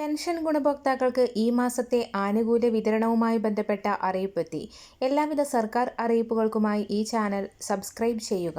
Pension ഗുണഭോക്താക്കൾക്ക് ഈ മാസത്തെ ആനുകൂല്യ വിതരണവുമായി ബന്ധപ്പെട്ട അറിയിപ്പെത്തി. എല്ലാവിധ സർക്കാർ അറിയിപ്പുകൾക്കുമായി ഈ ചാനൽ സബ്സ്ക്രൈബ് ചെയ്യുക.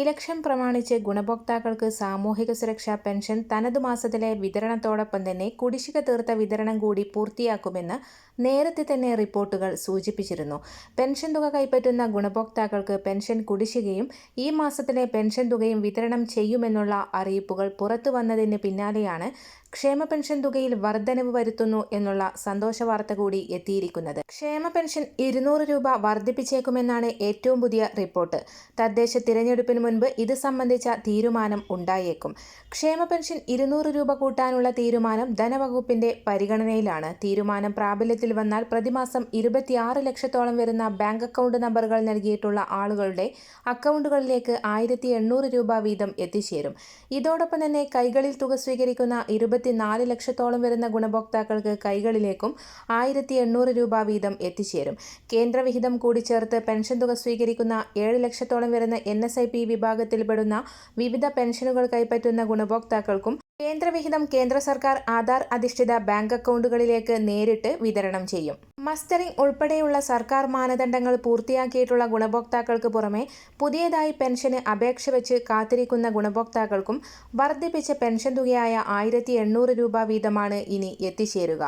ഇലക്ഷൻ പ്രമാണിച്ച് ഗുണഭോക്താക്കൾക്ക് സാമൂഹിക സുരക്ഷാ പെൻഷൻ തനത് മാസത്തിലെ വിതരണത്തോടൊപ്പം തന്നെ കുടിശ്ശിക തീർത്ത വിതരണം കൂടി പൂർത്തിയാക്കുമെന്ന് നേരത്തെ തന്നെ റിപ്പോർട്ടുകൾ സൂചിപ്പിച്ചിരുന്നു. പെൻഷൻ തുക കൈപ്പറ്റുന്ന ഗുണഭോക്താക്കൾക്ക് പെൻഷൻ കുടിശ്ശികയും ഈ മാസത്തിലെ പെൻഷൻ തുകയും വിതരണം ചെയ്യുമെന്നുള്ള അറിയിപ്പുകൾ പുറത്തു വന്നതിന് പിന്നാലെയാണ് ക്ഷേമ പെൻഷൻ തുകയിൽ വർധനവ് വരുത്തുന്നു എന്നുള്ള സന്തോഷ വാർത്ത കൂടി എത്തിയിരിക്കുന്നത്. ക്ഷേമ പെൻഷൻ ഇരുന്നൂറ് രൂപ വർദ്ധിപ്പിച്ചേക്കുമെന്നാണ് ഏറ്റവും പുതിയ റിപ്പോർട്ട്. തദ്ദേശ തിരഞ്ഞെടുപ്പിന് മുൻപ് ഇത് സംബന്ധിച്ച തീരുമാനം ഉണ്ടായേക്കും. ക്ഷേമ പെൻഷൻ ഇരുന്നൂറ് രൂപ കൂട്ടാനുള്ള തീരുമാനം ധനവകുപ്പിന്റെ പരിഗണനയിലാണ്. തീരുമാനം പ്രാബല്യത്തിൽ വന്നാൽ പ്രതിമാസം ഇരുപത്തിയാറ് ലക്ഷത്തോളം വരുന്ന ബാങ്ക് അക്കൗണ്ട് നമ്പറുകൾ നൽകിയിട്ടുള്ള ആളുകളുടെ അക്കൗണ്ടുകളിലേക്ക് ആയിരത്തി രൂപ വീതം എത്തിച്ചേരും. ഇതോടൊപ്പം തന്നെ കൈകളിൽ തുക സ്വീകരിക്കുന്ന ഇരുപത്തിനാല് ലക്ഷത്തോളം വരുന്ന ഗുണഭോക്താക്കൾക്ക് കൈകളിലേക്കും ആയിരത്തി എണ്ണൂറ് രൂപ വീതം എത്തിച്ചേരും. കേന്ദ്രവിഹിതം കൂടി ചേർത്ത് പെൻഷൻ തുക സ്വീകരിക്കുന്ന ഏഴ് ലക്ഷത്തോളം വരുന്ന എൻ എസ് ഐ പി വിഭാഗത്തിൽപ്പെടുന്ന വിവിധ പെൻഷനുകൾ കൈപ്പറ്റുന്ന ഗുണഭോക്താക്കൾക്കും കേന്ദ്രവിഹിതം കേന്ദ്ര സർക്കാർ ആധാർ അധിഷ്ഠിത ബാങ്ക് അക്കൗണ്ടുകളിലേക്ക് നേരിട്ട് വിതരണം ചെയ്യും. മസ്റ്ററിംഗ് ഉൾപ്പെടെയുള്ള സർക്കാർ മാനദണ്ഡങ്ങൾ പൂർത്തിയാക്കിയിട്ടുള്ള ഗുണഭോക്താക്കൾക്ക് പുറമെ പുതിയതായി പെൻഷന് അപേക്ഷ വെച്ച് കാത്തിരിക്കുന്ന ഗുണഭോക്താക്കൾക്കും വർദ്ധിപ്പിച്ച പെൻഷൻ തുകയായ ആയിരത്തി എണ്ണൂറ് രൂപ വീതമാണ് ഇനി എത്തിച്ചേരുക.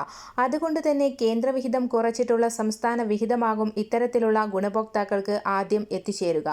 അതുകൊണ്ട് തന്നെ കേന്ദ്രവിഹിതം കുറച്ചിട്ടുള്ള സംസ്ഥാന വിഹിതമാകും ഇത്തരത്തിലുള്ള ഗുണഭോക്താക്കൾക്ക് ആദ്യം എത്തിച്ചേരുക.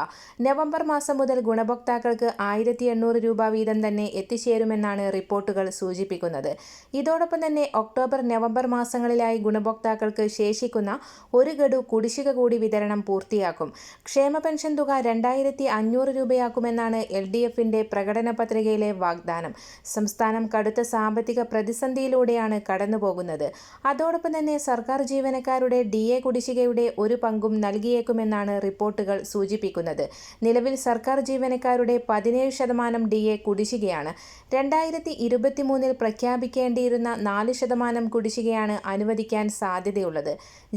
നവംബർ മാസം മുതൽ ഗുണഭോക്താക്കൾക്ക് ആയിരത്തി രൂപ വീതം തന്നെ എത്തിച്ചേരുമെന്നാണ് റിപ്പോർട്ടുകൾ സൂചിപ്പിക്കുന്നത്. ഇതോടൊപ്പം തന്നെ ഒക്ടോബർ നവംബർ മാസങ്ങളിലായി ഗുണഭോക്താക്കൾക്ക് ശേഷിക്കുന്ന ഒരു ഗഡു കുടിശ്ശിക കൂടി വിതരണം പൂർത്തിയാക്കും. ക്ഷേമ പെൻഷൻ തുക രണ്ടായിരത്തി അഞ്ഞൂറ് രൂപയാക്കുമെന്നാണ് എൽ ഡി എഫിന്റെ പ്രകടന പത്രികയിലെ വാഗ്ദാനം. സംസ്ഥാനം കടുത്ത സാമ്പത്തിക പ്രതിസന്ധിയിലൂടെയാണ് കടന്നുപോകുന്നത്. അതോടൊപ്പം തന്നെ സർക്കാർ ജീവനക്കാരുടെ ഡി എ കുടിശ്ശികയുടെ ഒരു പങ്കും നൽകിയേക്കുമെന്നാണ് റിപ്പോർട്ടുകൾ സൂചിപ്പിക്കുന്നത്. നിലവിൽ സർക്കാർ ജീവനക്കാരുടെ പതിനേഴ് ശതമാനം ഡി എ കുടിശ്ശികയാണ്. രണ്ടായിരത്തി ഇരുപത്തിമൂന്നിൽ പ്രഖ്യാപിക്കേണ്ടിയിരുന്ന നാല് ശതമാനം കുടിശ്ശികയാണ് അനുവദിക്കാൻ സാധ്യതയുള്ളത്.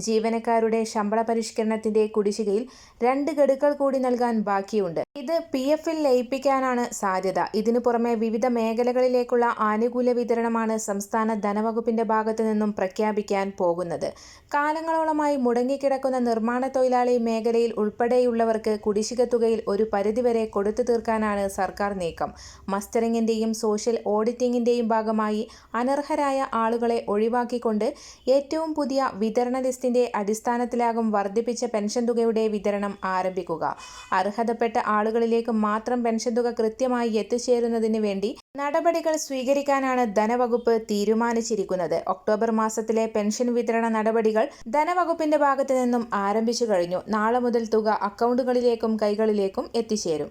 ജീവനക്കാരുടെ ശമ്പള പരിഷ്കരണത്തിന്റെ കുടിശ്ശികയിൽ രണ്ട് ഗഡുക്കൾ കൂടി നൽകാൻ ബാക്കിയുണ്ട്. ഇത് പി എഫിൽ ലയിപ്പിക്കാനാണ് സാധ്യത. ഇതിനു പുറമെ വിവിധ മേഖലകളിലേക്കുള്ള ആനുകൂല വിതരണമാണ് സംസ്ഥാന ധനവകുപ്പിന്റെ ഭാഗത്തു നിന്നും പ്രഖ്യാപിക്കാൻ പോകുന്നത്. കാലങ്ങളോളമായി മുടങ്ങിക്കിടക്കുന്ന നിർമ്മാണ തൊഴിലാളി മേഖലയിൽ ഉൾപ്പെടെയുള്ളവർക്ക് കുടിശ്ശിക തുകയിൽ ഒരു പരിധിവരെ കൊടുത്തു തീർക്കാനാണ് സർക്കാർ നീക്കം. മസ്റ്ററിംഗിന്റെയും സോഷ്യൽ ഓഡിറ്റിംഗിന്റെയും ഭാഗമായി അനർഹരായ ആളുകളെ ഒഴിവാക്കിക്കൊണ്ട് ഏറ്റവും പുതിയ വിതരണ ലിസ്റ്റിന്റെ അടിസ്ഥാനത്തിലാകും വർദ്ധിപ്പിച്ച പെൻഷൻ തുകയുടെ വിതരണം ആരംഭിക്കുക. അർഹതപ്പെട്ട ആളുകളിലേക്ക് മാത്രം പെൻഷൻ തുക കൃത്യമായി എത്തിച്ചേരുന്നതിന് വേണ്ടി നടപടികൾ സ്വീകരിക്കാനാണ് ധനവകുപ്പ് തീരുമാനിച്ചിരിക്കുന്നത്. ഒക്ടോബർ മാസത്തിലെ പെൻഷൻ വിതരണ നടപടികൾ ധനവകുപ്പിന്റെ ഭാഗത്തു നിന്നും ആരംഭിച്ചു കഴിഞ്ഞു. നാളെ മുതൽ തുക അക്കൗണ്ടുകളിലേക്കും കൈകളിലേക്കും എത്തിച്ചേരും.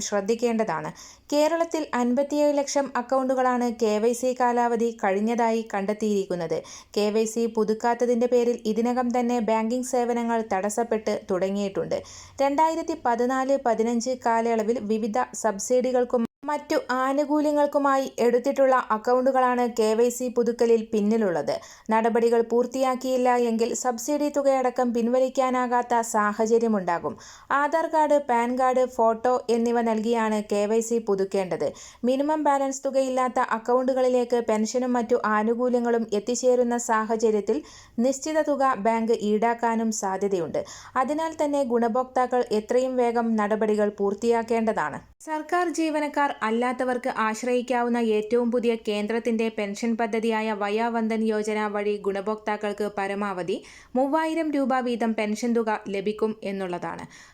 ശ്രദ്ധിക്കേണ്ടതാണ്. കേരളത്തിൽ അൻപത്തിയേഴ് ലക്ഷം അക്കൗണ്ടുകളാണ് കെ വൈ സി കാലാവധി കഴിഞ്ഞതായി കണ്ടെത്തിയിരിക്കുന്നത്. കെ വൈ സി പുതുക്കാത്തതിന്റെ പേരിൽ ഇതിനകം തന്നെ ബാങ്കിംഗ് സേവനങ്ങൾ തടസ്സപ്പെട്ട് തുടങ്ങിയിട്ടുണ്ട്. രണ്ടായിരത്തി പതിനാല് പതിനഞ്ച് കാലയളവിൽ വിവിധ സബ്സിഡികൾക്കും മറ്റു ആനുകൂല്യങ്ങൾക്കുമായി എടുത്തിട്ടുള്ള അക്കൗണ്ടുകളാണ് കെ വൈ സി പുതുക്കലിൽ പിന്നിലുള്ളത്. നടപടികൾ പൂർത്തിയാക്കിയില്ല എങ്കിൽ സബ്സിഡി തുകയടക്കം പിൻവലിക്കാനാകാത്ത സാഹചര്യമുണ്ടാകും. Aadhaar card PAN card photo എന്നിവ നൽകിയാണ് കെ വൈ സി പുതുക്കേണ്ടത്. മിനിമം ബാലൻസ് തുകയില്ലാത്ത അക്കൗണ്ടുകളിലേക്ക് പെൻഷനും മറ്റു ആനുകൂല്യങ്ങളും എത്തിച്ചേരുന്ന സാഹചര്യത്തിൽ നിശ്ചിത തുക ബാങ്ക് ഈടാക്കാനും സാധ്യതയുണ്ട്. അതിനാൽ തന്നെ ഗുണഭോക്താക്കൾ എത്രയും വേഗം നടപടികൾ പൂർത്തിയാക്കേണ്ടതാണ്. സർക്കാർ ജീവനക്കാർ അല്ലാത്തവർക്ക് ആശ്രയിക്കാവുന്ന ഏറ്റവും പുതിയ കേന്ദ്രത്തിന്റെ പെൻഷൻ പദ്ധതിയായ വയാവന്ദൻ യോജന വഴി ഗുണഭോക്താക്കൾക്ക് പരമാവധി മൂവായിരം രൂപ വീതം പെൻഷൻ തുക ലഭിക്കും എന്നുള്ളതാണ്.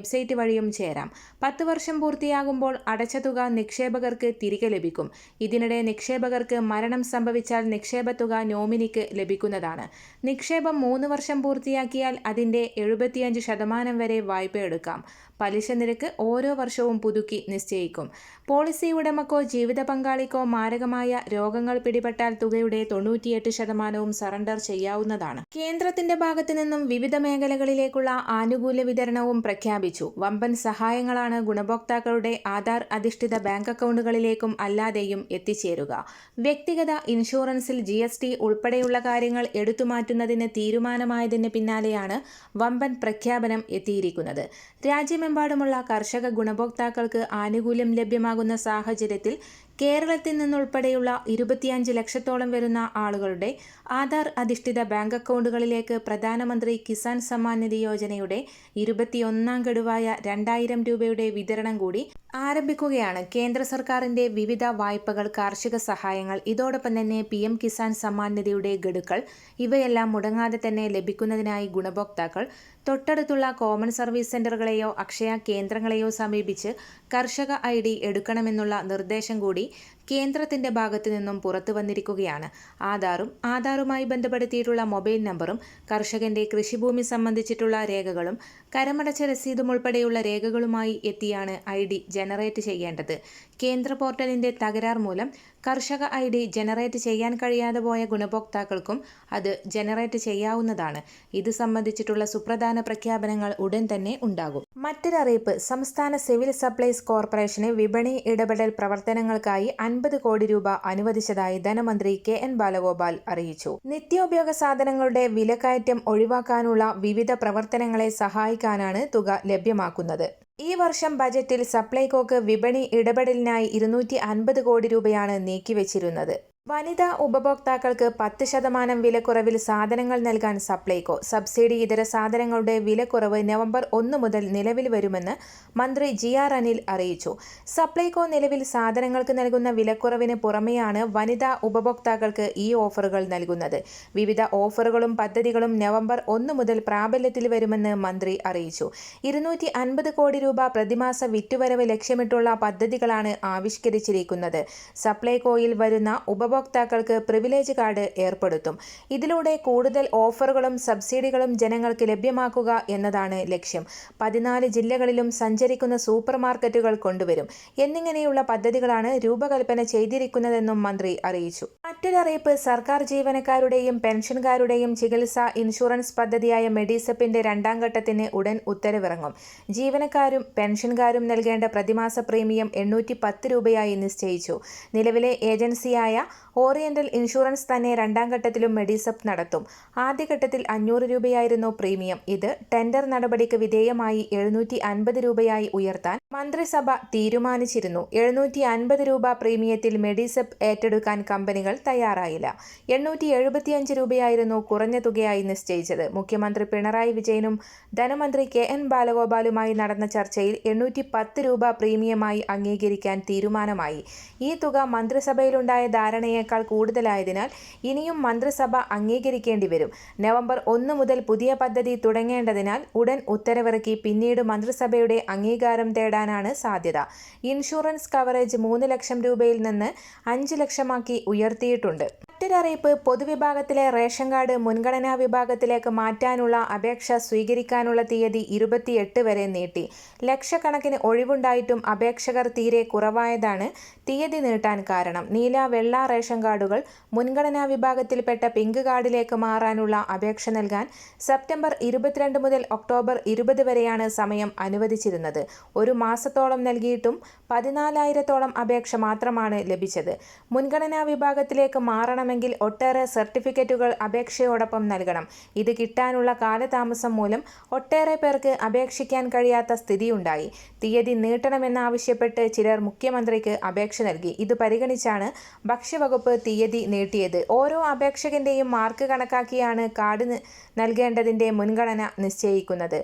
വെബ്സൈറ്റ് വഴിയും ചേരാം. പത്ത് വർഷം പൂർത്തിയാകുമ്പോൾ അടച്ച തുക നിക്ഷേപകർക്ക് തിരികെ ലഭിക്കും. ഇതിനിടെ നിക്ഷേപകർക്ക് മരണം സംഭവിച്ചാൽ നിക്ഷേപ തുക നോമിനിക്ക് ലഭിക്കുന്നതാണ്. നിക്ഷേപം മൂന്ന് വർഷം പൂർത്തിയാക്കിയാൽ അതിന്റെ എഴുപത്തിയഞ്ച് ശതമാനം വരെ വായ്പ എടുക്കാം. പലിശ നിരക്ക് ഓരോ വർഷവും പുതുക്കി നിശ്ചയിക്കും. പോളിസി ഉടമക്കോ ജീവിത പങ്കാളിക്കോ മാരകമായ രോഗങ്ങൾ പിടിപെട്ടാൽ തുകയുടെ തൊണ്ണൂറ്റിയെട്ട് ശതമാനവും സറണ്ടർ ചെയ്യാവുന്നതാണ്. കേന്ദ്രത്തിന്റെ ഭാഗത്തു നിന്നും വിവിധ മേഖലകളിലേക്കുള്ള ആനുകൂല്യ വിതരണവും പ്രഖ്യാപിച്ചു. വമ്പൻ സഹായങ്ങളാണ് ഗുണഭോക്താക്കളുടെ ആധാർ അധിഷ്ഠിത ബാങ്ക് അക്കൗണ്ടുകളിലേക്കും അല്ലാതെയും എത്തിച്ചേരുക. വ്യക്തിഗത ഇൻഷുറൻസിൽ ജി എസ് ടി ഉൾപ്പെടെയുള്ള കാര്യങ്ങൾ എടുത്തുമാറ്റുന്നതിന് തീരുമാനമായതിന് പിന്നാലെയാണ് വമ്പൻ പ്രഖ്യാപനം എത്തിയിരിക്കുന്നത്. രാജ്യമെമ്പാടുമുള്ള കർഷക ഗുണഭോക്താക്കൾക്ക് ആനുകൂല്യം ലഭ്യമാകുന്ന സാഹചര്യത്തിൽ കേരളത്തിൽ നിന്നുൾപ്പെടെയുള്ള ഇരുപത്തിയഞ്ച് ലക്ഷത്തോളം വരുന്ന ആളുകളുടെ ആധാർ അധിഷ്ഠിത ബാങ്ക് അക്കൗണ്ടുകളിലേക്ക് പ്രധാനമന്ത്രി കിസാൻ സമ്മാൻ നിധി യോജനയുടെ ഇരുപത്തിയൊന്നാം ഗഡുവായ രണ്ടായിരം രൂപയുടെ വിതരണം കൂടി ആരംഭിക്കുകയാണ്. കേന്ദ്ര സർക്കാരിന്റെ വിവിധ വായ്പകൾ കാർഷിക സഹായങ്ങൾ ഇതോടൊപ്പം തന്നെ പി എം കിസാൻ സമ്മാൻ നിധിയുടെ ഗഡുക്കൾ ഇവയെല്ലാം മുടങ്ങാതെ തന്നെ ലഭിക്കുന്നതിനായി ഗുണഭോക്താക്കൾ. തൊട്ടടുത്തുള്ള കോമൺ സർവീസ് സെന്ററുകളെയോ അക്ഷയ കേന്ദ്രങ്ങളെയോ സമീപിച്ച് കർഷക ഐ ഡി എടുക്കണമെന്നുള്ള നിർദ്ദേശം കൂടി കേന്ദ്രത്തിന്റെ ഭാഗത്തു നിന്നും പുറത്തു വന്നിരിക്കുകയാണ്. ആധാറും ആധാറുമായി ബന്ധപ്പെടുത്തിയിട്ടുള്ള മൊബൈൽ നമ്പറും കർഷകന്റെ കൃഷിഭൂമി സംബന്ധിച്ചിട്ടുള്ള രേഖകളും കരമടച്ച രസീതും ഉൾപ്പെടെയുള്ള രേഖകളുമായി എത്തിയാണ് ഐ ഡി ജനറേറ്റ് ചെയ്യേണ്ടത്. കേന്ദ്ര പോർട്ടലിന്റെ തകരാർ മൂലം കർഷക ഐ ഡി ജനറേറ്റ് ചെയ്യാൻ കഴിയാതെ പോയ ഗുണഭോക്താക്കൾക്കും അത് ജനറേറ്റ് ചെയ്യാവുന്നതാണ്. ഇത് സംബന്ധിച്ചിട്ടുള്ള സുപ്രധാന പ്രഖ്യാപനങ്ങൾ ഉടൻ തന്നെ ഉണ്ടാകും. മറ്റൊരറിയിപ്പ്. സംസ്ഥാന സിവിൽ സപ്ലൈസ് കോർപ്പറേഷന് വിപണി ഇടപെടൽ പ്രവർത്തനങ്ങൾക്കായി അൻപത് കോടി രൂപ അനുവദിച്ചതായി ധനമന്ത്രി കെ എൻ ബാലഗോപാൽ അറിയിച്ചു. നിത്യോപയോഗ സാധനങ്ങളുടെ വിലക്കയറ്റം ഒഴിവാക്കാനുള്ള വിവിധ പ്രവർത്തനങ്ങളെ സഹായിക്കാനാണ് തുക ലഭ്യമാക്കുന്നത്. ഈ വർഷം ബജറ്റിൽ സപ്ലൈകോക്ക് വിപണി ഇടപെടലിനായി ഇരുന്നൂറ്റി അൻപത് കോടി രൂപയാണ് നീക്കിവച്ചിരുന്നത്. വനിതാ ഉപഭോക്താക്കൾക്ക് പത്ത് ശതമാനം വിലക്കുറവിൽ സാധനങ്ങൾ നൽകാൻ സപ്ലൈകോ. സബ്സിഡി ഇതര സാധനങ്ങളുടെ വിലക്കുറവ് നവംബർ ഒന്ന് മുതൽ നിലവിൽ വരുമെന്ന് മന്ത്രി ജി ആർ അനിൽ അറിയിച്ചു. സപ്ലൈകോ നിലവിൽ സാധനങ്ങൾക്ക് നൽകുന്ന വിലക്കുറവിന് പുറമെയാണ് വനിതാ ഉപഭോക്താക്കൾക്ക് ഈ ഓഫറുകൾ നൽകുന്നത്. വിവിധ ഓഫറുകളും പദ്ധതികളും നവംബർ ഒന്ന് മുതൽ പ്രാബല്യത്തിൽ വരുമെന്ന് മന്ത്രി അറിയിച്ചു. ഇരുന്നൂറ്റി അൻപത് കോടി രൂപ പ്രതിമാസ വിറ്റുവരവ് ലക്ഷ്യമിട്ടുള്ള പദ്ധതികളാണ് ആവിഷ്കരിച്ചിരിക്കുന്നത്. സപ്ലൈകോയിൽ വരുന്ന ഉപഭോക്താക്കൾക്ക് പ്രിവിലേജ് കാർഡ് ഏർപ്പെടുത്തും. ഇതിലൂടെ കൂടുതൽ ഓഫറുകളും സബ്സിഡികളും ജനങ്ങൾക്ക് ലഭ്യമാക്കുക എന്നതാണ് ലക്ഷ്യം. പതിനാല് ജില്ലകളിലും സഞ്ചരിക്കുന്ന സൂപ്പർ മാർക്കറ്റുകൾ കൊണ്ടുവരും. എന്നിങ്ങനെയുള്ള പദ്ധതികളാണ് രൂപകൽപ്പന ചെയ്തിരിക്കുന്നതെന്നും മന്ത്രി അറിയിച്ചു. മറ്റൊരറിയിപ്പ് സർക്കാർ ജീവനക്കാരുടെയും പെൻഷൻകാരുടെയും ചികിത്സാ ഇൻഷുറൻസ് പദ്ധതിയായ മെഡിസെപ്പിന്റെ രണ്ടാം ഘട്ടത്തിന് ഉടൻ ഉത്തരവിറങ്ങും. ജീവനക്കാരും പെൻഷൻകാരും നൽകേണ്ട പ്രതിമാസ പ്രീമിയം എണ്ണൂറ്റി പത്ത് രൂപയായി നിശ്ചയിച്ചു. നിലവിലെ ഏജൻസിയായ ഓറിയന്റൽ ഇൻഷുറൻസ് തന്നെ രണ്ടാം ഘട്ടത്തിലും മെഡിസപ്പ് നടത്തും. ആദ്യഘട്ടത്തിൽ അഞ്ഞൂറ് രൂപയായിരുന്നു പ്രീമിയം. ഇത് ടെൻഡർ നടപടിക്ക് വിധേയമായി എഴുന്നൂറ്റി അൻപത് രൂപയായി ഉയർത്താൻ മന്ത്രിസഭ തീരുമാനിച്ചിരുന്നു. എഴുന്നൂറ്റി അൻപത് രൂപ പ്രീമിയത്തിൽ മെഡിസപ്പ് ഏറ്റെടുക്കാൻ കമ്പനികൾ തയ്യാറായില്ല. എണ്ണൂറ്റി എഴുപത്തിയഞ്ച് രൂപയായിരുന്നു കുറഞ്ഞ തുകയായി നിശ്ചയിച്ചത്. മുഖ്യമന്ത്രി പിണറായി വിജയനും ധനമന്ത്രി കെ എൻ ബാലഗോപാലുമായി നടന്ന ചർച്ചയിൽ എണ്ണൂറ്റി പത്ത് രൂപ പ്രീമിയമായി അംഗീകരിക്കാൻ തീരുമാനമായി. ഈ തുക മന്ത്രിസഭയിലുണ്ടായ ധാരണയേക്കാൾ കൂടുതലായതിനാൽ ഇനിയും മന്ത്രിസഭ അംഗീകരിക്കേണ്ടി വരും. നവംബർ ഒന്ന് മുതൽ പുതിയ പദ്ധതി തുടങ്ങേണ്ടതിനാൽ ഉടൻ ഉത്തരവിറക്കി പിന്നീട് മന്ത്രിസഭയുടെ അംഗീകാരം തേടാനാണ് സാധ്യത. ഇൻഷുറൻസ് കവറേജ് മൂന്ന് ലക്ഷം രൂപയിൽ നിന്ന് അഞ്ച് ലക്ഷമാക്കി ഉയർത്തിയിട്ടുണ്ട്. മറ്റൊരറിയിപ്പ് പൊതുവിഭാഗത്തിലെ റേഷൻ കാർഡ് മുൻഗണനാ വിഭാഗത്തിലേക്ക് മാറ്റാനുള്ള അപേക്ഷ സ്വീകരിക്കാനുള്ള തീയതി ഇരുപത്തിയെട്ട് വരെ നീട്ടി. ലക്ഷക്കണക്കിന് ഒഴിവുണ്ടായിട്ടും അപേക്ഷകർ തീരെ കുറവായതാണ് തീയതി നീട്ടാൻ കാരണം. നീല വെള്ള റേഷൻ കാർഡുകൾ മുൻഗണനാ വിഭാഗത്തിൽപ്പെട്ട പിങ്ക് കാർഡിലേക്ക് മാറാനുള്ള അപേക്ഷ നൽകാൻ സെപ്റ്റംബർ ഇരുപത്തിരണ്ട് മുതൽ ഒക്ടോബർ ഇരുപത് വരെയാണ് സമയം അനുവദിച്ചിരുന്നത്. ഒരു മാസത്തോളം നൽകിയിട്ടും പതിനാലായിരത്തോളം അപേക്ഷ മാത്രമാണ് ലഭിച്ചത്. മുൻഗണനാ വിഭാഗത്തിലേക്ക് മാറണമെന്ന് ലഭിക്കണമെങ്കിൽ ഒട്ടേറെ സർട്ടിഫിക്കറ്റുകൾ അപേക്ഷയോടൊപ്പം നൽകണം. ഇത് കിട്ടാനുള്ള കാലതാമസം മൂലം ഒട്ടേറെ പേർക്ക് അപേക്ഷിക്കാൻ കഴിയാത്ത സ്ഥിതിയുണ്ടായി. തീയതി നീട്ടണമെന്നാവശ്യപ്പെട്ട് ചിലർ മുഖ്യമന്ത്രിക്ക് അപേക്ഷ നൽകി. ഇത് പരിഗണിച്ചാണ് ഭക്ഷ്യവകുപ്പ് തീയതി നീട്ടിയത്. ഓരോ അപേക്ഷകന്റെയും മാർക്ക് കണക്കാക്കിയാണ് കാർഡ് നൽകേണ്ടതിന്റെ മുൻഗണന നിശ്ചയിക്കുന്നത്.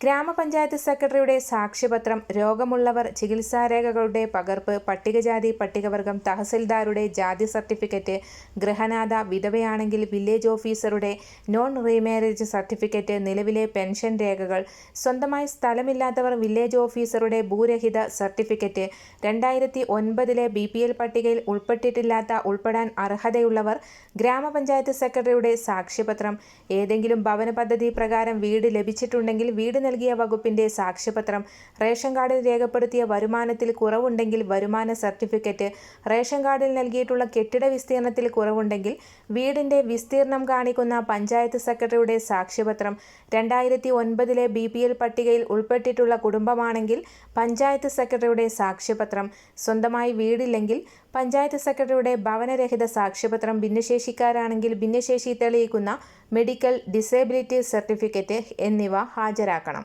ഗ്രാമപഞ്ചായത്ത് സെക്രട്ടറിയുടെ സാക്ഷ്യപത്രം രോഗമുള്ളവർ ചികിത്സാരേഖകളുടെ പകർപ്പ് പട്ടികജാതി പട്ടികവർഗം തഹസിൽദാരുടെ ജാതി സർട്ടിഫിക്കറ്റ് ഗൃഹനാഥ വിധവയാണെങ്കിൽ വില്ലേജ് ഓഫീസറുടെ നോൺ റീമാരേജ് സർട്ടിഫിക്കറ്റ് നിലവിലെ പെൻഷൻ രേഖകൾ സ്വന്തമായി സ്ഥലമില്ലാത്തവർ വില്ലേജ് ഓഫീസറുടെ ഭൂരഹിത സർട്ടിഫിക്കറ്റ് രണ്ടായിരത്തി ഒൻപതിലെ ബി പി എൽ പട്ടികയിൽ ഉൾപ്പെട്ടിട്ടില്ലാത്ത ഉൾപ്പെടാൻ അർഹതയുള്ളവർ ഗ്രാമപഞ്ചായത്ത് സെക്രട്ടറിയുടെ സാക്ഷ്യപത്രം. ഏതെങ്കിലും ഭവന പദ്ധതി പ്രകാരം വീട് ലഭിച്ചിട്ടുണ്ടെങ്കിൽ വീട് നൽകിയ വകുപ്പിന്റെ സാക്ഷ്യപത്രം റേഷൻ കാർഡിൽ രേഖപ്പെടുത്തിയ വരുമാനത്തിൽ കുറവുണ്ടെങ്കിൽ വരുമാന സർട്ടിഫിക്കറ്റ് റേഷൻ കാർഡിൽ നൽകിയിട്ടുള്ള കെട്ടിട വിസ്തീർണത്തിൽ കുറവുണ്ടെങ്കിൽ വീടിന്റെ വിസ്തീർണം കാണിക്കുന്ന പഞ്ചായത്ത് സെക്രട്ടറിയുടെ സാക്ഷ്യപത്രം രണ്ടായിരത്തി ഒൻപതിലെ ബി പി എൽ പട്ടികയിൽ ഉൾപ്പെട്ടിട്ടുള്ള കുടുംബമാണെങ്കിൽ പഞ്ചായത്ത് സെക്രട്ടറിയുടെ സാക്ഷ്യപത്രം സ്വന്തമായി വീടില്ലെങ്കിൽ പഞ്ചായത്ത് സെക്രട്ടറിയുടെ ഭവനരഹിത സാക്ഷ്യപത്രം ഭിന്നശേഷിക്കാരാണെങ്കിൽ ഭിന്നശേഷി തെളിയിക്കുന്ന മെഡിക്കൽ ഡിസേബിലിറ്റി സർട്ടിഫിക്കറ്റ് എന്നിവ ഹാജരാക്കണം.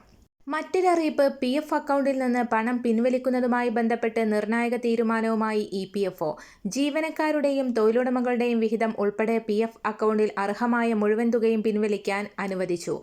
മറ്റൊരറിയിപ്പ് പി എഫ് അക്കൗണ്ടിൽ നിന്ന് പണം പിൻവലിക്കുന്നതുമായി ബന്ധപ്പെട്ട് നിർണായക തീരുമാനവുമായി ഇ പി എഫ് ഒ. ജീവനക്കാരുടെയും തൊഴിലുടമകളുടെയും വിഹിതം ഉൾപ്പെടെ പി എഫ് അക്കൗണ്ടിൽ അർഹമായ മുഴുവൻ തുകയും പിൻവലിക്കാൻ അനുവദിച്ചു.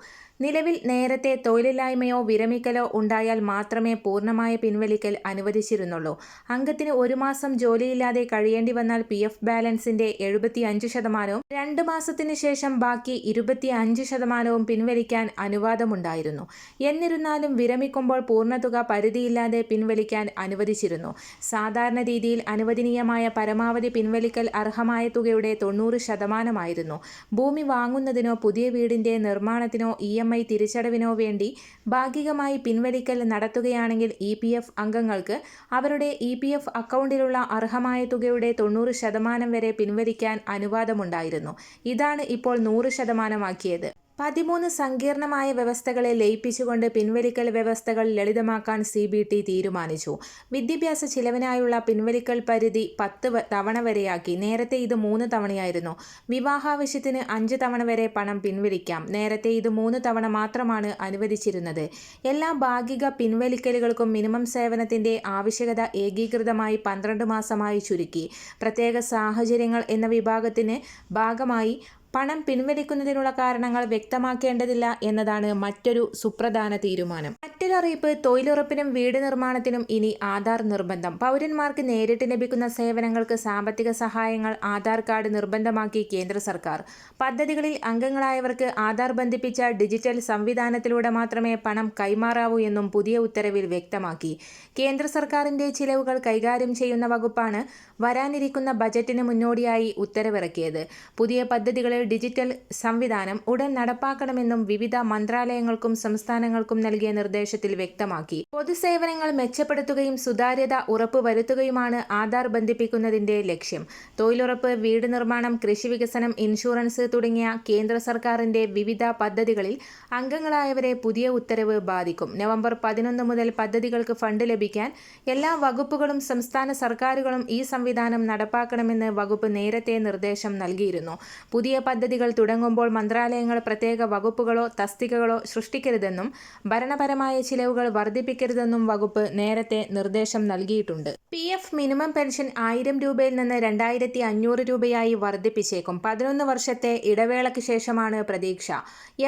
നിലവിൽ നേരത്തെ തൊഴിലില്ലായ്മയോ വിരമിക്കലോ ഉണ്ടായാൽ മാത്രമേ പൂർണമായ പിൻവലിക്കൽ അനുവദിച്ചിരുന്നുള്ളൂ. അംഗത്തിന് ഒരു മാസം ജോലിയില്ലാതെ കഴിയേണ്ടി വന്നാൽ പി എഫ് ബാലൻസിന്റെ എഴുപത്തി അഞ്ച് ശതമാനവും രണ്ട് മാസത്തിന് ശേഷം ബാക്കി ഇരുപത്തി അഞ്ച് ശതമാനവും പിൻവലിക്കാൻ അനുവാദമുണ്ടായിരുന്നു. എന്നിരുന്നാലും വിരമിക്കുമ്പോൾ പൂർണതുക പരിധിയില്ലാതെ പിൻവലിക്കാൻ അനുവദിച്ചിരുന്നു. സാധാരണ രീതിയിൽ അനുവദനീയമായ പരമാവധി പിൻവലിക്കൽ അർഹമായ തുകയുടെ തൊണ്ണൂറ് ശതമാനമായിരുന്നു. ഭൂമി വാങ്ങുന്നതിനോ പുതിയ വീടിന്റെ നിർമ്മാണത്തിനോ ഇ എം ഐ തിരിച്ചടവിനോ വേണ്ടി ഭാഗികമായി പിൻവലിക്കൽ നടത്തുകയാണെങ്കിൽ ഇ പി എഫ് അംഗങ്ങൾക്ക് അവരുടെ ഇ പി എഫ് അക്കൗണ്ടിലുള്ള അർഹമായ തുകയുടെ തൊണ്ണൂറ് ശതമാനം വരെ പിൻവലിക്കാൻ അനുവാദമുണ്ടായിരുന്നു. ഇതാണ് ഇപ്പോൾ നൂറ് ശതമാനമാക്കിയത്. പതിമൂന്ന് സങ്കീർണമായ വ്യവസ്ഥകളെ ലയിപ്പിച്ചുകൊണ്ട് പിൻവലിക്കൽ വ്യവസ്ഥകൾ ലളിതമാക്കാൻ സി ബി ടി തീരുമാനിച്ചു. വിദ്യാഭ്യാസ ചിലവിനായുള്ള പിൻവലിക്കൽ പരിധി പത്ത് തവണ വരെയാക്കി. നേരത്തെ ഇത് മൂന്ന് തവണയായിരുന്നു. വിവാഹാവശ്യത്തിന് അഞ്ച് തവണ വരെ പണം പിൻവലിക്കാം. നേരത്തെ ഇത് മൂന്ന് തവണ മാത്രമാണ് അനുവദിച്ചിരുന്നത്. എല്ലാ ഭാഗിക പിൻവലിക്കലുകൾക്കും മിനിമം സേവനത്തിന്റെ ആവശ്യകത ഏകീകൃതമായി പന്ത്രണ്ട് മാസമായി ചുരുക്കി. പ്രത്യേക സാഹചര്യങ്ങൾ എന്ന വിഭാഗത്തിന് ഭാഗമായി പണം പിൻവലിക്കുന്നതിനുള്ള കാരണങ്ങൾ വ്യക്തമാക്കേണ്ടതില്ല എന്നതാണ് മറ്റൊരു സുപ്രധാന തീരുമാനം. അറിയിപ്പ് തൊഴിലുറപ്പിനും വീട് നിർമ്മാണത്തിനും ഇനി ആധാർ നിർബന്ധം. പൗരന്മാർക്ക് നേരിട്ട് ലഭിക്കുന്ന സേവനങ്ങൾക്ക് സാമ്പത്തിക സഹായങ്ങൾ ആധാർ കാർഡ് നിർബന്ധമാക്കി കേന്ദ്ര സർക്കാർ. പദ്ധതികളിൽ അംഗങ്ങളായവർക്ക് ആധാർ ബന്ധിപ്പിച്ച ഡിജിറ്റൽ സംവിധാനത്തിലൂടെ മാത്രമേ പണം കൈമാറാവൂ എന്നും പുതിയ ഉത്തരവിൽ വ്യക്തമാക്കി. കേന്ദ്ര സർക്കാരിന്റെ ചിലവുകൾ കൈകാര്യം ചെയ്യുന്ന വകുപ്പാണ് വരാനിരിക്കുന്ന ബജറ്റിന് മുന്നോടിയായി ഉത്തരവിറക്കിയത്. പുതിയ പദ്ധതികളിൽ ഡിജിറ്റൽ സംവിധാനം ഉടൻ നടപ്പാക്കണമെന്നും വിവിധ മന്ത്രാലയങ്ങൾക്കും സംസ്ഥാനങ്ങൾക്കും നൽകിയ നിർദ്ദേശത്തിൽ വ്യക്തമാക്കി. പൊതുസേവനങ്ങൾ മെച്ചപ്പെടുത്തുകയും സുതാര്യത ഉറപ്പുവരുത്തുകയുമാണ് ആധാർ ബന്ധിപ്പിക്കുന്നതിന്റെ ലക്ഷ്യം. തൊഴിലുറപ്പ് വീട് നിർമ്മാണം കൃഷി വികസനം ഇൻഷുറൻസ് തുടങ്ങിയ കേന്ദ്ര സർക്കാരിന്റെ വിവിധ പദ്ധതികളിൽ അംഗങ്ങളായവരെ പുതിയ ഉത്തരവ് ബാധിക്കും. നവംബർ പതിനൊന്ന് മുതൽ പദ്ധതികൾക്ക് ഫണ്ട് ലഭിക്കാൻ എല്ലാ വകുപ്പുകളും സംസ്ഥാന സർക്കാരുകളും ഈ സംവിധാനം നടപ്പാക്കണമെന്ന് വകുപ്പ് നേരത്തെ നിർദ്ദേശം നൽകിയിരുന്നു. പുതിയ പദ്ധതികൾ തുടങ്ങുമ്പോൾ മന്ത്രാലയങ്ങൾ പ്രത്യേക വകുപ്പുകളോ തസ്തികകളോ സൃഷ്ടിക്കരുതെന്നും ഭരണപരമായ ചിലവുകൾ വർദ്ധിപ്പിക്കരുതെന്നും വകുപ്പ് നേരത്തെ നിർദ്ദേശം നൽകിയിട്ടുണ്ട്. പി എഫ് മിനിമം പെൻഷൻ ആയിരം രൂപയിൽ നിന്ന് രണ്ടായിരത്തി അഞ്ഞൂറ് രൂപയായി വർദ്ധിപ്പിച്ചേക്കും. പതിനൊന്ന് വർഷത്തെ ഇടവേളയ്ക്ക് ശേഷമാണ് പ്രതീക്ഷ.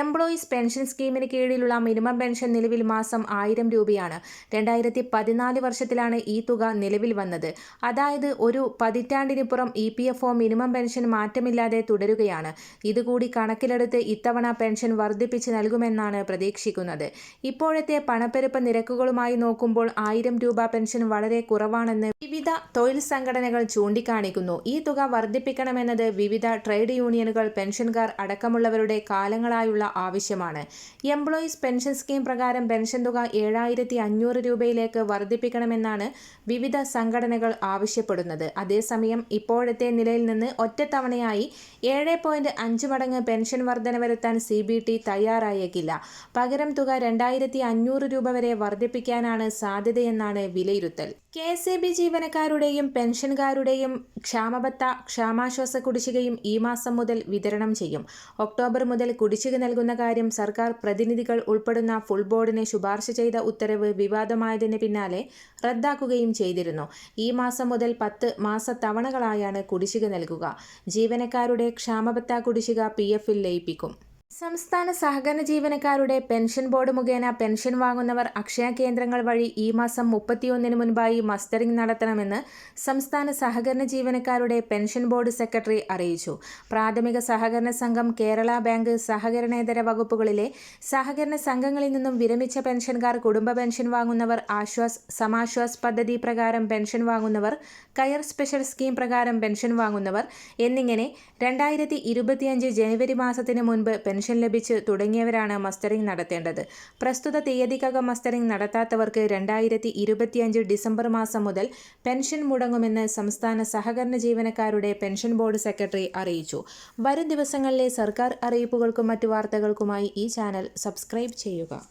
എംപ്ലോയീസ് പെൻഷൻ സ്കീമിന് കീഴിലുള്ള മിനിമം പെൻഷൻ നിലവിൽ മാസം ആയിരം രൂപയാണ്. രണ്ടായിരത്തി പതിനാല് വർഷത്തിലാണ് ഈ തുക നിലവിൽ വന്നത്. അതായത് ഒരു പതിറ്റാണ്ടിനിപ്പുറം E P F O minimum pension മാറ്റമില്ലാതെ തുടരുകയാണ്. ഇതുകൂടി കണക്കിലെടുത്ത് ഇത്തവണ പെൻഷൻ വർദ്ധിപ്പിച്ച് നൽകുമെന്നാണ് പ്രതീക്ഷിക്കുന്നത്. ഇപ്പോഴത്തെ പണപ്പെരുപ്പ നിരക്കുകളുമായി നോക്കുമ്പോൾ ആയിരം രൂപ പെൻഷൻ വളരെ കുറവാണെന്ന് വിവിധ തൊഴിൽ സംഘടനകൾ ചൂണ്ടിക്കാണിക്കുന്നു. ഈ തുക വർദ്ധിപ്പിക്കണമെന്നത് വിവിധ ട്രേഡ് യൂണിയനുകൾ പെൻഷൻകാർ അടക്കമുള്ളവരുടെ കാലങ്ങളായുള്ള ആവശ്യമാണ്. എംപ്ലോയീസ് പെൻഷൻ സ്കീം പ്രകാരം പെൻഷൻ തുക ഏഴായിരത്തി അഞ്ഞൂറ് രൂപയിലേക്ക് വർദ്ധിപ്പിക്കണമെന്നാണ് വിവിധ സംഘടനകൾ ആവശ്യപ്പെടുന്നത്. അതേസമയം ഇപ്പോഴത്തെ നിലയിൽ നിന്ന് ഒറ്റത്തവണയായി ഏഴ് പോയിന്റ് അഞ്ച് മടങ്ങ് പെൻഷൻ വർധന വരുത്താൻ സി ബി ടി തയ്യാറായേക്കില്ല. പകരം തുക രണ്ടായിരത്തി അഞ്ഞൂറ് അഞ്ഞൂറ് രൂപ വരെ വർദ്ധിപ്പിക്കാനാണ് സാധ്യതയെന്നാണ് വിലയിരുത്തൽ. കെ എസ് എ ബി ജീവനക്കാരുടെയും പെൻഷൻകാരുടെയും ക്ഷാമബത്ത ക്ഷാമാശ്വാസ കുടിശ്ശികയും ഈ മാസം മുതൽ വിതരണം ചെയ്യും. ഒക്ടോബർ മുതൽ കുടിശ്ശിക നൽകുന്ന കാര്യം സർക്കാർ പ്രതിനിധികൾ ഉൾപ്പെടുന്ന ഫുൾ ബോർഡിനെ ശുപാർശ ചെയ്ത ഉത്തരവ് വിവാദമായതിന് പിന്നാലെ റദ്ദാക്കുകയും ചെയ്തിരുന്നു. ഈ മാസം മുതൽ പത്ത് മാസത്തവണകളായാണ് കുടിശ്ശിക നൽകുക. ജീവനക്കാരുടെ ക്ഷാമബത്ത കുടിശ്ശിക പി എഫിൽ ലയിപ്പിക്കും. സംസ്ഥാന സഹകരണ ജീവനക്കാരുടെ പെൻഷൻ ബോർഡ് മുഖേന പെൻഷൻ വാങ്ങുന്നവർ അക്ഷയ കേന്ദ്രങ്ങൾ വഴി ഈ മാസം മുപ്പത്തിയൊന്നിന് മുൻപായി മസ്റ്ററിംഗ് നടത്തണമെന്ന് സംസ്ഥാന സഹകരണ ജീവനക്കാരുടെ പെൻഷൻ ബോർഡ് സെക്രട്ടറി അറിയിച്ചു. പ്രാഥമിക സഹകരണ സംഘം കേരള ബാങ്ക് സഹകരണേതര വകുപ്പുകളിലെ സഹകരണ സംഘങ്ങളിൽ നിന്നും വിരമിച്ച പെൻഷൻകാർ കുടുംബ പെൻഷൻ വാങ്ങുന്നവർ ആശ്വാസ് സമാശ്വാസ് പദ്ധതി പ്രകാരം പെൻഷൻ വാങ്ങുന്നവർ കയർ സ്പെഷ്യൽ സ്കീം പ്രകാരം പെൻഷൻ വാങ്ങുന്നവർ എന്നിങ്ങനെ രണ്ടായിരത്തി ജനുവരി മാസത്തിന് മുൻപ് പെൻഷൻ ലഭിച്ച് തുടങ്ങിയവരാണ് മസ്റ്ററിംഗ് നടത്തേണ്ടത്. പ്രസ്തുത തീയതിക്കകം മസ്റ്ററിംഗ് നടത്താത്തവർക്ക് രണ്ടായിരത്തി ഇരുപത്തിയഞ്ച് ഡിസംബർ മാസം മുതൽ പെൻഷൻ മുടങ്ങുമെന്ന് സംസ്ഥാന സഹകരണ ജീവനക്കാരുടെ പെൻഷൻ ബോർഡ് സെക്രട്ടറി അറിയിച്ചു. വരും ദിവസങ്ങളിലെ സർക്കാർ അറിയിപ്പുകൾക്കും മറ്റു വാർത്തകൾക്കുമായി ഈ ചാനൽ സബ്സ്ക്രൈബ് ചെയ്യുക.